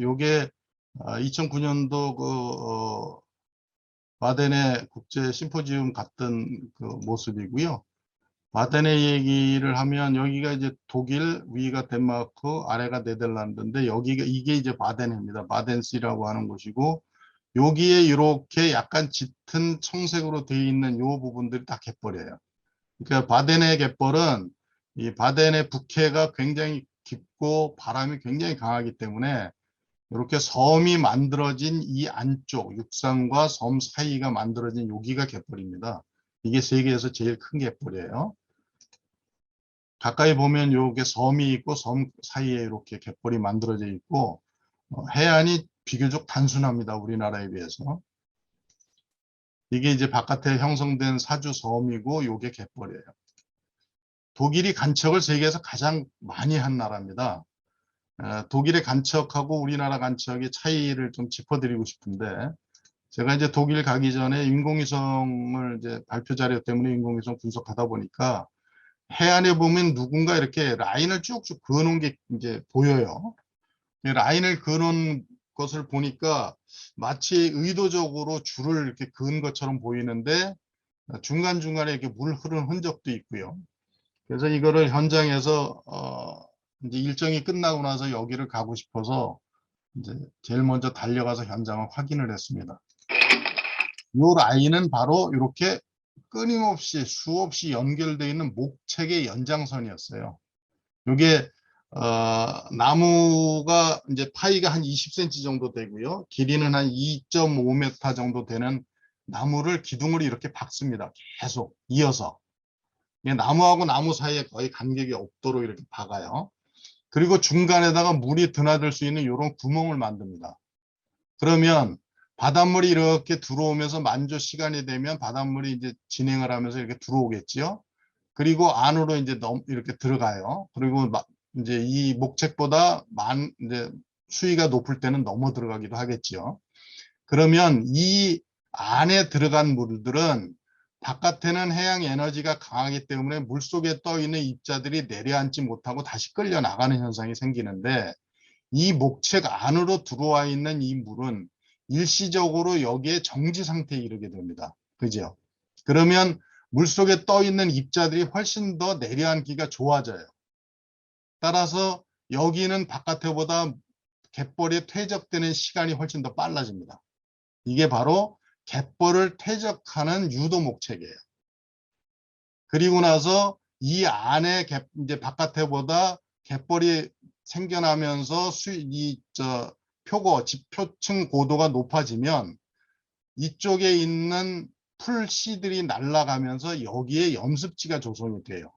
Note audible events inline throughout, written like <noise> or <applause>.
요게 2009년도 그 어, 바덴의 국제 심포지움 갔던 그 모습이고요. 바덴의 얘기를 하면 여기가 이제 독일, 위가 덴마크, 아래가 네덜란드인데 여기가 이게 이제 바덴입니다. 바덴시라고 하는 곳이고 여기에 이렇게 약간 짙은 청색으로 되어 있는 요 부분들이 다 갯벌이에요. 그러니까 바덴의 갯벌은 이 바덴의 북해가 굉장히 깊고 바람이 굉장히 강하기 때문에 이렇게 섬이 만들어진 이 안쪽 육상과 섬 사이가 만들어진 여기가 갯벌입니다. 이게 세계에서 제일 큰 갯벌이에요. 가까이 보면 요게 섬이 있고 섬 사이에 이렇게 갯벌이 만들어져 있고 어, 해안이 비교적 단순합니다. 우리나라에 비해서. 이게 이제 바깥에 형성된 사주 섬이고 요게 갯벌이에요. 독일이 간척을 세계에서 가장 많이 한 나라입니다. 어, 독일의 간척하고 우리나라 간척의 차이를 좀 짚어드리고 싶은데 제가 이제 독일 가기 전에 인공위성을 이제 발표 자료 때문에 인공위성 분석하다 보니까 해안에 보면 누군가 이렇게 라인을 쭉쭉 그어놓은 게 이제 보여요. 이 라인을 그어놓은 것을 보니까 마치 의도적으로 줄을 이렇게 그은 것처럼 보이는데 중간중간에 이렇게 물 흐르는 흔적도 있고요. 그래서 이거를 현장에서 어 이제 일정이 끝나고 나서 여기를 가고 싶어서 이제 제일 먼저 달려가서 현장을 확인을 했습니다. 이 라인은 바로 이렇게 끊임없이 수없이 연결되어 있는 목책의 연장선이었어요. 이게 어, 나무가 이제 파이가 한 20cm 정도 되고요. 길이는 한 2.5m 정도 되는 나무를 기둥으로 이렇게 박습니다. 계속 이어서. 나무하고 나무 사이에 거의 간격이 없도록 이렇게 박아요. 그리고 중간에다가 물이 드나들 수 있는 이런 구멍을 만듭니다. 그러면 바닷물이 이렇게 들어오면서 만조 시간이 되면 바닷물이 이제 진행을 하면서 이렇게 들어오겠지요. 그리고 안으로 이제 넘 이렇게 들어가요. 그리고 마, 이제 이 목책보다 만 이제 수위가 높을 때는 넘어 들어가기도 하겠지요. 그러면 이 안에 들어간 물들은 바깥에는 해양 에너지가 강하기 때문에 물속에 떠 있는 입자들이 내려앉지 못하고 다시 끌려 나가는 현상이 생기는데 이 목책 안으로 들어와 있는 이 물은 일시적으로 여기에 정지 상태에 이르게 됩니다. 그죠? 그러면 물속에 떠 있는 입자들이 훨씬 더 내려앉기가 좋아져요. 따라서 여기는 바깥에보다 갯벌이 퇴적되는 시간이 훨씬 더 빨라집니다. 이게 바로 갯벌을 퇴적하는 유도 목책이에요. 그리고 나서 이 안에 갯, 이제 바깥에보다 갯벌이 생겨나면서 수, 이, 저, 표고, 지표층 고도가 높아지면 이쪽에 있는 풀 씨들이 날아가면서 여기에 염습지가 조성이 돼요.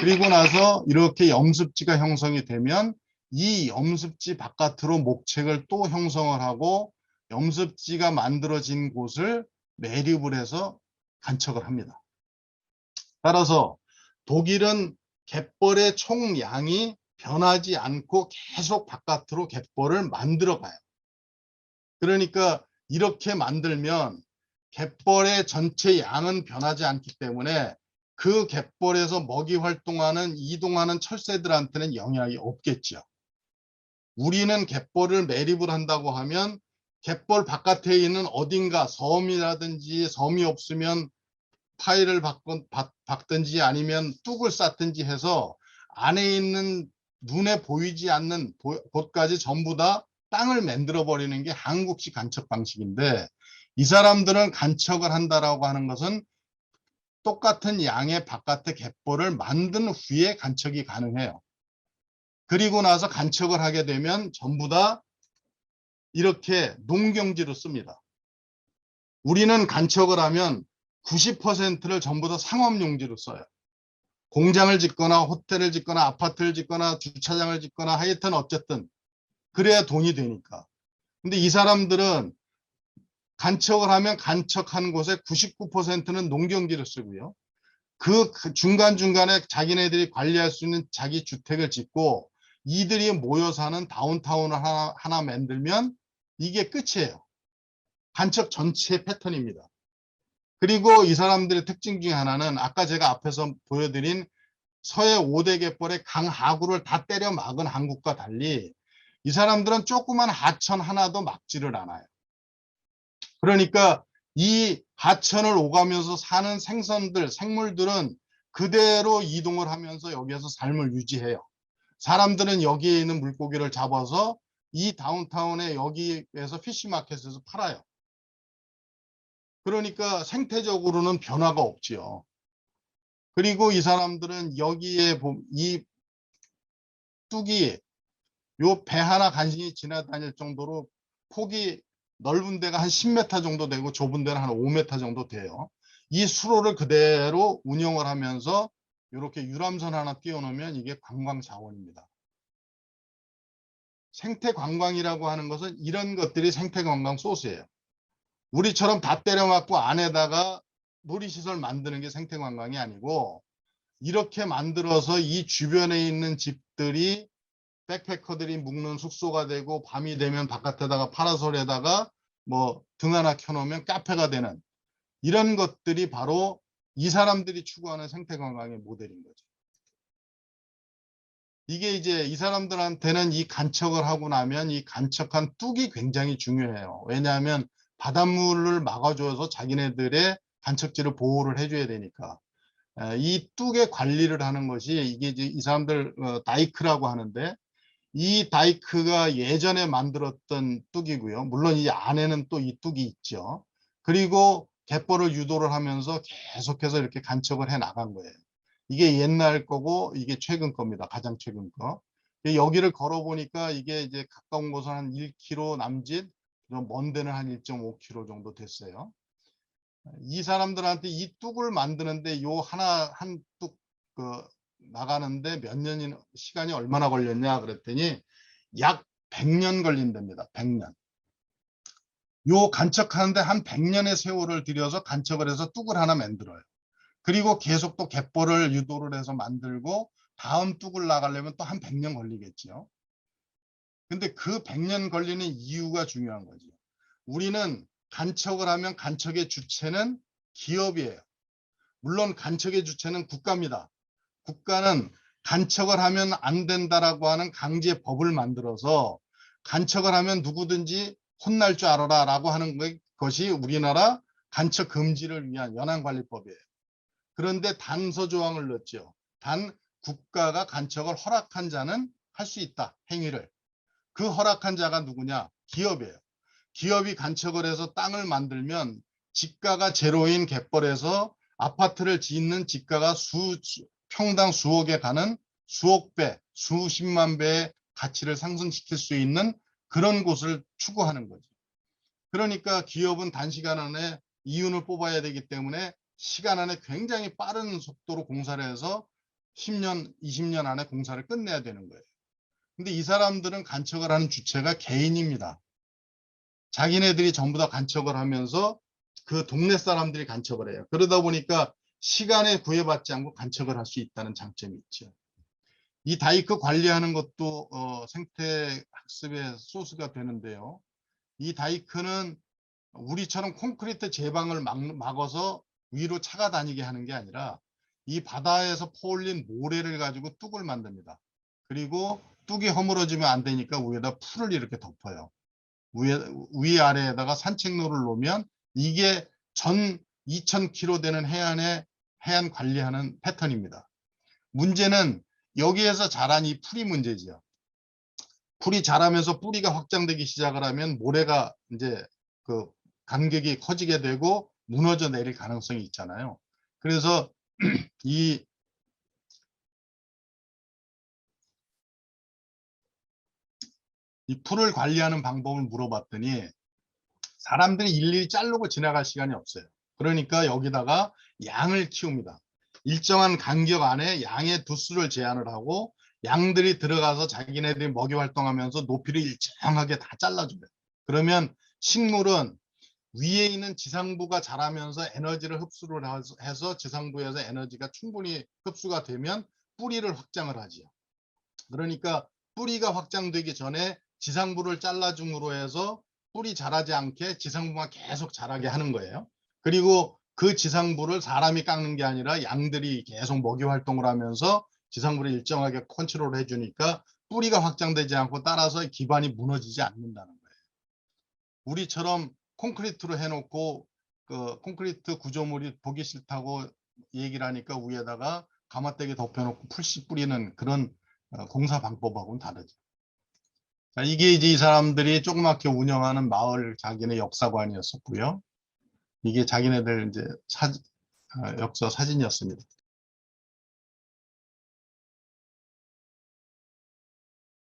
그리고 나서 이렇게 염습지가 형성이 되면 이 염습지 바깥으로 목책을 또 형성을 하고 염습지가 만들어진 곳을 매립을 해서 간척을 합니다. 따라서 독일은 갯벌의 총량이 변하지 않고 계속 바깥으로 갯벌을 만들어 가요. 그러니까 이렇게 만들면 갯벌의 전체 양은 변하지 않기 때문에 그 갯벌에서 먹이 활동하는 이동하는 철새들한테는 영향이 없겠죠. 우리는 갯벌을 매립을 한다고 하면 갯벌 바깥에 있는 어딘가 섬이라든지 섬이 없으면 파일을 박든지 아니면 뚝을 쌓든지 해서 안에 있는 눈에 보이지 않는 곳까지 전부 다 땅을 만들어 버리는 게 한국식 간척 방식인데 이 사람들은 간척을 한다라고 하는 것은 똑같은 양의 바깥에 갯벌을 만든 후에 간척이 가능해요. 그리고 나서 간척을 하게 되면 전부 다 이렇게 농경지로 씁니다. 우리는 간척을 하면 90%를 전부 다 상업용지로 써요. 공장을 짓거나 호텔을 짓거나 아파트를 짓거나 주차장을 짓거나 하여튼 어쨌든 그래야 돈이 되니까. 근데 이 사람들은 간척을 하면 간척한 곳에 99%는 농경지를 쓰고요. 그 중간중간에 자기네들이 관리할 수 있는 자기 주택을 짓고 이들이 모여 사는 다운타운을 하나, 하나 만들면 이게 끝이에요. 간척 전체 패턴입니다. 그리고 이 사람들의 특징 중에 하나는 아까 제가 앞에서 보여드린 서해 5대 갯벌의 강하구를 다 때려 막은 한국과 달리 이 사람들은 조그만 하천 하나도 막지를 않아요. 그러니까 이 하천을 오가면서 사는 생선들, 생물들은 그대로 이동을 하면서 여기에서 삶을 유지해요. 사람들은 여기에 있는 물고기를 잡아서 이 다운타운에 여기에서 피시마켓에서 팔아요. 그러니까 생태적으로는 변화가 없지요. 그리고 이 사람들은 여기에 보- 이 뚝이 요 배 하나 간신히 지나다닐 정도로 폭이 넓은 데가 한 10m 정도 되고 좁은 데는 한 5m 정도 돼요. 이 수로를 그대로 운영을 하면서 이렇게 유람선 하나 띄워놓으면 이게 관광 자원입니다. 생태 관광이라고 하는 것은 이런 것들이 생태 관광 소스예요. 우리처럼 다 때려 맞고 안에다가 놀이시설 만드는 게 생태 관광이 아니고 이렇게 만들어서 이 주변에 있는 집들이 백패커들이 묵는 숙소가 되고 밤이 되면 바깥에다가 파라솔에다가 뭐 등 하나 켜놓으면 카페가 되는 이런 것들이 바로 이 사람들이 추구하는 생태 관광의 모델인 거죠. 이게 이제 이 사람들한테는 이 간척을 하고 나면 이 간척한 뚝이 굉장히 중요해요. 왜냐하면 바닷물을 막아줘서 자기네들의 간척지를 보호를 해줘야 되니까. 에, 이 뚝의 관리를 하는 것이 이게 이제 이 사람들 어, 다이크라고 하는데 이 다이크가 예전에 만들었던 뚝이고요. 물론 이 안에는 또 이 뚝이 있죠. 그리고 갯벌을 유도를 하면서 계속해서 이렇게 간척을 해 나간 거예요. 이게 옛날 거고 이게 최근 겁니다. 가장 최근 거. 여기를 걸어 보니까 이게 이제 가까운 곳은 한 1km 남짓, 좀먼 데는 한 1.5km 정도 됐어요. 이 사람들한테 이 뚝을 만드는데 요 하나 한 뚝 그 나가는데 몇 년이 시간이 얼마나 걸렸냐 그랬더니 약 100년 걸린답니다. 100년. 요 간척하는데 한 100년의 세월을 들여서 간척을 해서 뚝을 하나 만들어요. 그리고 계속 또 갯벌을 유도를 해서 만들고 다음 뚝을 나가려면 또 한 100년 걸리겠지요. 근데 그 100년 걸리는 이유가 중요한 거죠. 우리는 간척을 하면 간척의 주체는 기업이에요. 물론 간척의 주체는 국가입니다. 국가는 간척을 하면 안 된다라고 하는 강제 법을 만들어서 간척을 하면 누구든지 혼날 줄 알아라 라고 하는 것- 것이 우리나라 간척 금지를 위한 연안관리법이에요. 그런데 단서 조항을 넣었죠. 단 국가가 간척을 허락한 자는 할 수 있다. 행위를. 그 허락한 자가 누구냐? 기업이에요. 기업이 간척을 해서 땅을 만들면 지가가 제로인 갯벌에서 아파트를 짓는 지가가 수, 수- 평당 수억에 가는 수억 배, 수십만 배의 가치를 상승시킬 수 있는 그런 곳을 추구하는 거죠. 그러니까 기업은 단시간 안에 이윤을 뽑아야 되기 때문에 시간 안에 굉장히 빠른 속도로 공사를 해서 10년, 20년 안에 공사를 끝내야 되는 거예요. 근데 이 사람들은 간척을 하는 주체가 개인입니다. 자기네들이 전부 다 간척을 하면서 그 동네 사람들이 간척을 해요. 그러다 보니까 시간에 구애받지 않고 간척을 할 수 있다는 장점이 있죠. 이 다이크 관리하는 것도 어, 생태 학습의 소스가 되는데요. 이 다이크는 우리처럼 콘크리트 제방을 막, 막아서 위로 차가 다니게 하는 게 아니라 이 바다에서 퍼올린 모래를 가지고 뚝을 만듭니다. 그리고 뚝이 허물어지면 안 되니까 위에다 풀을 이렇게 덮어요. 위에, 위 아래에다가 산책로를 놓으면 이게 전 2000km 되는 해안에 해안 관리하는 패턴입니다. 문제는 여기에서 자란 이 풀이 문제지요. 풀이 자라면서 뿌리가 확장되기 시작을 하면 모래가 이제 그 간격이 커지게 되고 무너져 내릴 가능성이 있잖아요. 그래서 <clears throat> 이 이 풀을 관리하는 방법을 물어봤더니 사람들이 일일이 자르고 지나갈 시간이 없어요. 그러니까 여기다가 양을 키웁니다. 일정한 간격 안에 양의 두수를 제한을 하고 양들이 들어가서 자기네들이 먹이 활동하면서 높이를 일정하게 다 잘라줘요. 그러면 식물은 위에 있는 지상부가 자라면서 에너지를 흡수를 해서- 지상부에서 에너지가 충분히 흡수가 되면 뿌리를 확장을 하지요. 그러니까 뿌리가 확장되기 전에 지상부를 잘라줌으로 해서 뿌리 자라지 않게 지상부만 계속 자라게 하는 거예요. 그리고 그 지상부를 사람이 깎는 게 아니라 양들이 계속 먹이 활동을 하면서 지상물을 일정하게 컨트롤 해주니까 뿌리가 확장되지 않고 따라서 기반이 무너지지 않는다는 거예요. 우리처럼 콘크리트로 해놓고 그 콘크리트 구조물이 보기 싫다고 얘기를 하니까 위에다가 가마떼기 덮여놓고 풀씨 뿌리는 그런 어, 공사 방법하고는 다르죠. 자, 이게 이제 이 사람들이 조그맣게 운영하는 마을 자기네 역사관이었었고요. 이게 자기네들 이제 사, 어, 역사 사진이었습니다.